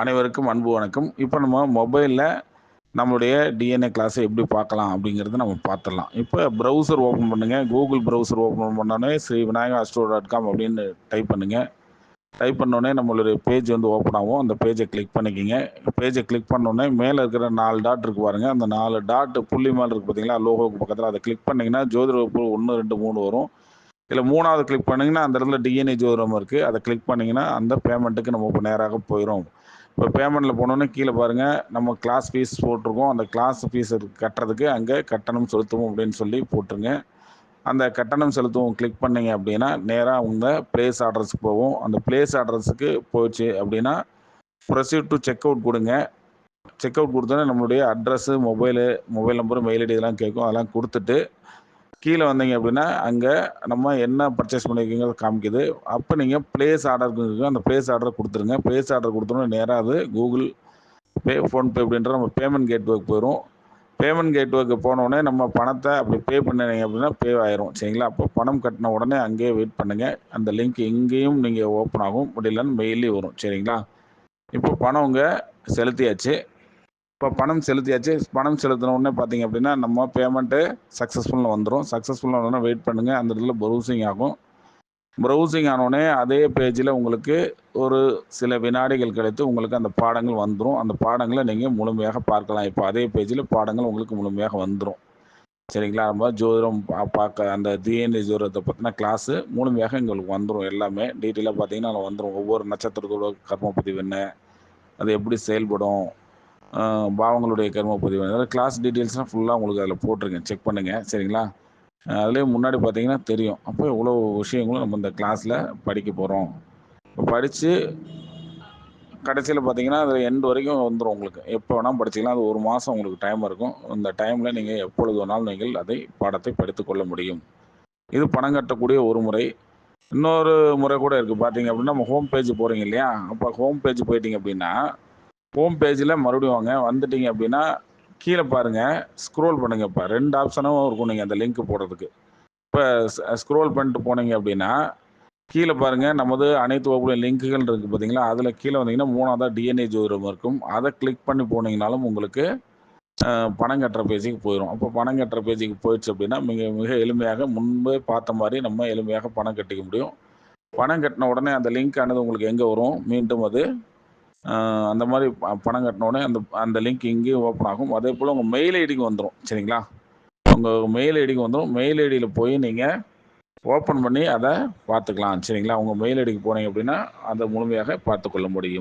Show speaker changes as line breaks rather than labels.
அனைவருக்கும் அன்பு வணக்கம். இப்போ நம்ம மொபைலில் நம்மளுடைய டிஎன்ஏ கிளாஸை எப்படி பார்க்கலாம் அப்படிங்கிறத நம்ம பார்த்துடலாம். இப்போ ப்ரௌசர் ஓப்பன் பண்ணுங்கள் கூகுள் ப்ரௌசர் ஓப்பன் பண்ணோடனே Sri Vinayaka astro dot com அப்படின்னு டைப் பண்ணுங்கள் டைப் பண்ணோடனே நம்மளுடைய பேஜ் வந்து ஓப்பன் ஆகும். அந்த பேஜை கிளிக் பண்ணிக்கிங்க. பேஜை கிளிக் பண்ணோடனே மேலே இருக்கிற நாலு டாட் இருக்கு பாருங்கள் அந்த நாலு டாட் புள்ளி மேலே இருக்குது பார்த்தீங்களா லோகோக்கு பக்கத்தில் அதை கிளிக் பண்ணிங்கன்னா ஜோதிட வகுப்பு ஒன்று ரெண்டு மூணு வரும். இல்லை மூணாவது கிளிக் பண்ணிங்கன்னா அந்த இடத்துல டிஎன்ஏ ஜோதிடம் இருக்குது அதை கிளிக் பண்ணிங்கன்னா அந்த பேமெண்ட்டுக்கு நம்ம இப்போ நேராக போயிடும் இப்போ பேமெண்ட்டில் போனோன்னே கீழே பாருங்கள் நம்ம கிளாஸ் ஃபீஸ் போட்டிருக்கோம். அந்த கிளாஸ் ஃபீஸ் கட்டுறதுக்கு அங்கே கட்டணம் செலுத்துவோம் அப்படின்னு சொல்லி போட்டுருங்க. அந்த கட்டணம் செலுத்துவோம் கிளிக் பண்ணீங்க அப்படின்னா நேராக அவங்க பிளேஸ் ஆர்டர்ஸுக்கு போவோம். அந்த பிளேஸ் ஆர்டர்ஸுக்கு போச்சு அப்படின்னா ப்ரொசீட் டு செக் அவுட் கொடுங்க. செக் அவுட் கொடுத்தோன்னே நம்மளுடைய address mobile mobile number mail ID இதெல்லாம் கேட்கும். அதெல்லாம் கொடுத்துட்டு கீழே வந்தீங்க அப்படின்னா அங்கே நம்ம என்ன பர்ச்சேஸ் பண்ணியிருக்கீங்க காமிக்குது. அப்போ நீங்கள் ப்ளேஸ் ஆர்டர் அந்த ப்ளேஸ் ஆர்டர் கொடுத்துருங்க. ப்ளேஸ் ஆர்டர் கொடுத்தோன்னே நேராக அது கூகுள் பே ஃபோன்பே அப்படின்ற நம்ம பேமெண்ட் கேட்வேக்கு போயிடும் பேமெண்ட் கேட்வேக்கு போனோடனே நம்ம பணத்தை அப்படி பே பண்ணினீங்க அப்படின்னா பே ஆயிரும். சரிங்களா? அப்போ பணம் கட்டின உடனே அங்கேயே வெயிட் பண்ணுங்கள் அந்த லிங்க் இங்கேயும் நீங்கள் ஓப்பன் ஆகும். முடியலன்னு மெயிலே வரும். சரிங்களா? இப்போ பணம் உங்க செலுத்தியாச்சு. இப்போ பணம் செலுத்தியாச்சு. பணம் செலுத்தின உடனே பார்த்தீங்க அப்படின்னா நம்ம பேமெண்ட்டு சக்ஸஸ்ஃபுல்லாக வந்துடும் சக்ஸஸ்ஃபுல்லாக உடனே வெயிட் பண்ணுங்கள் அந்த இடத்துல ப்ரௌசிங் ஆகும். ப்ரௌசிங் ஆனோடனே அதே பேஜில் உங்களுக்கு ஒரு சில வினாடிகள் கிடைத்து உங்களுக்கு அந்த பாடங்கள் வந்துடும் அந்த பாடங்களை நீங்கள் முழுமையாக பார்க்கலாம். இப்போ அதே பேஜில் பாடங்கள் உங்களுக்கு முழுமையாக வந்துடும் சரிங்களா? நம்ம ஜோதிடம் பா பார்க்க அந்த டிஎன்ஏ ஜோதிடத்தை பற்றின கிளாஸு முழுமையாக எங்களுக்கு வந்துடும் எல்லாமே டீட்டெயிலாக பார்த்தீங்கன்னா அதில் வந்துடும் ஒவ்வொரு நட்சத்திரத்தோட கர்ம பதிவு என்ன? அது எப்படி செயல்படும்? பாவங்களுடைய கர்ம பதிவு. அதாவது கிளாஸ் டீட்டெயில்ஸ்லாம் ஃபுல்லாக உங்களுக்கு அதில் போட்டிருக்கேன். செக் பண்ணுங்கள் சரிங்களா? அதுலேயே முன்னாடி பார்த்தீங்கன்னா தெரியும். அப்போ இவ்வளோ விஷயங்களும் நம்ம இந்த கிளாஸில் படிக்க போகிறோம் இப்போ படித்து கடைசியில் பார்த்தீங்கன்னா அது எண்டு வரைக்கும் வந்துடும் உங்களுக்கு. எப்போ வேணால் படிச்சிக்கலாம். அது ஒரு மாதம் உங்களுக்கு டைம் இருக்கும். அந்த டைமில் நீங்கள் எப்பொழுது வேணாலும் நீங்கள் அதை பாடத்தை படித்து கொள்ள முடியும். இது பணம் கட்டக்கூடிய ஒரு முறை. இன்னொரு முறை கூட இருக்குது பார்த்தீங்க அப்படின்னா நம்ம ஹோம் பேஜ் போகிறீங்க இல்லையா? அப்போ ஹோம் பேஜ் போயிட்டீங்க அப்படின்னா ஹோம் பேஜில் மறுபடியும் வாங்க. வந்துட்டீங்க அப்படின்னா கீழே பாருங்கள் ஸ்க்ரோல் பண்ணுங்கள் இப்போ ரெண்டு ஆப்ஷனும் இருக்கும் நீங்கள் அந்த லிங்க் போடுறதுக்கு. இப்போ ஸ்க்ரோல் பண்ணிட்டு போனீங்க அப்படின்னா கீழே பாருங்கள் நமது அனைத்து வகுப்புடைய லிங்க்குகள் இருக்குது பார்த்தீங்களா அதில் கீழே வந்தீங்கன்னா மூணாவதாக டிஎன்ஏ ஜோதிடம் இருக்கும். அதை கிளிக் பண்ணி போனீங்கனாலும் உங்களுக்கு பணம் கட்டுற பேஜுக்கு போயிடும் அப்போ பணம் கட்டுற பேஜுக்கு போயிடுச்சு அப்படின்னா மிக மிக எளிமையாக முன்பே பார்த்த மாதிரி நம்ம எளிமையாக பணம் கட்டிக்க முடியும். பணம் கட்டின உடனே அந்த லிங்க் ஆனது உங்களுக்கு எங்கே வரும்? மீண்டும் அது அந்த மாதிரி பணம் கட்டினோடனே அந்த அந்த லிங்க் இங்கேயும் ஓப்பன் ஆகும். அதே போல் உங்கள் மெயில் ஐடிக்கு வந்துடும் சரிங்களா? உங்கள் மெயில் ஐடிக்கு வந்துடும் மெயில் ஐடியில் போய் நீங்கள் ஓப்பன் பண்ணி அதை பார்த்துக்கலாம். சரிங்களா? உங்கள் மெயில் ஐடிக்கு போனீங்க அப்படின்னா அதை முழுமையாக பார்த்துக்கொள்ள முடியும்.